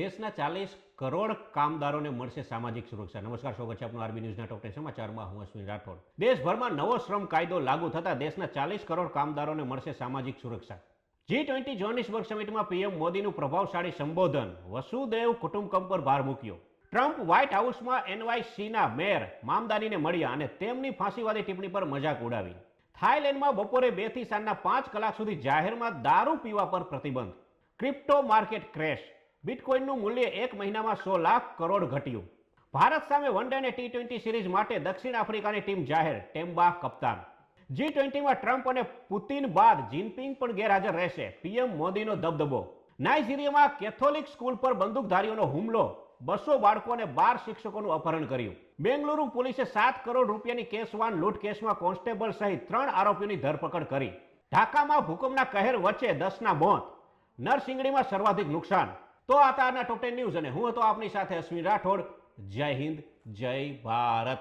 દેશના ચાલીસ કરોડ કામદારોને મળશે સામાજિક સુરક્ષા. નમસ્કાર, સ્વાગત છે આપનું આરબી ન્યૂઝના ટોપ સમાચારમાં હું અશ્વિન રાઠોડ. દેશભરમાં નવો શ્રમ કાયદો લાગુ થતાં દેશના ચાલીસ કરોડ કામદારોને મળશે સામાજિક સુરક્ષા. જી ટ્વેન્ટી જોહાનિસબર્ગ સમિટમાં પીએમ મોદીનું પ્રભાવશાળી સંબોધન. વસુદેવ કુટુંબકમ પર ભાર મૂક્યો. ટ્રમ્પ વ્હાઇટ હાઉસમાં એનવાયસીના મેયર મામદાનીને મળ્યા અને તેમની ફાંસીવાદી ટિપ્પણી પર મજાક ઉડાવી. થાઇલેન્ડમાં બપોરે બેથી સાંજના પાંચ કલાક સુધી જાહેરમાં દારૂ પીવા પર પ્રતિબંધ. Crypto market crash. બિટકોઇનનું મૂલ્ય એક મહિનામાં સો લાખ કરોડ ઘટ્યું. ભારત સામે વન ડે અને ટી ટ્વેન્ટી સિરીઝ માટે દક્ષિણ આફ્રિકાની ટીમ જાહેર, ટેમ્બા કપ્તાન. જી ટ્વેન્ટીમાં ટ્રમ્પ અને પુતિન બાદ જિનપિંગ પણ ગેરહાજર રહેશે, પીએમ મોદીનો દબદબો. નાઇજીરિયામાં કેથોલિક સ્કૂલ પર બંદૂકધારીઓનો હુમલો, બસો બાળકો અને બાર શિક્ષકોનું અપહરણ કર્યું. બેંગલુરુ પોલીસે સાત કરોડ રૂપિયાની કેસ વાન લૂંટ કેસમાં કોન્સ્ટેબલ સહિત ત્રણ આરોપીઓની ધરપકડ કરી. ઢાકામાં ભૂકંપના કહેર વચ્ચે દસના મોત. નરસિંગડીમાં સર્વાધિક નુકસાન. તો આ તારના ટોપ ટેન ન્યૂઝ અને હું હતો આપની સાથે અશ્વિન રાઠોડ. જય હિન્દ, જય ભારત.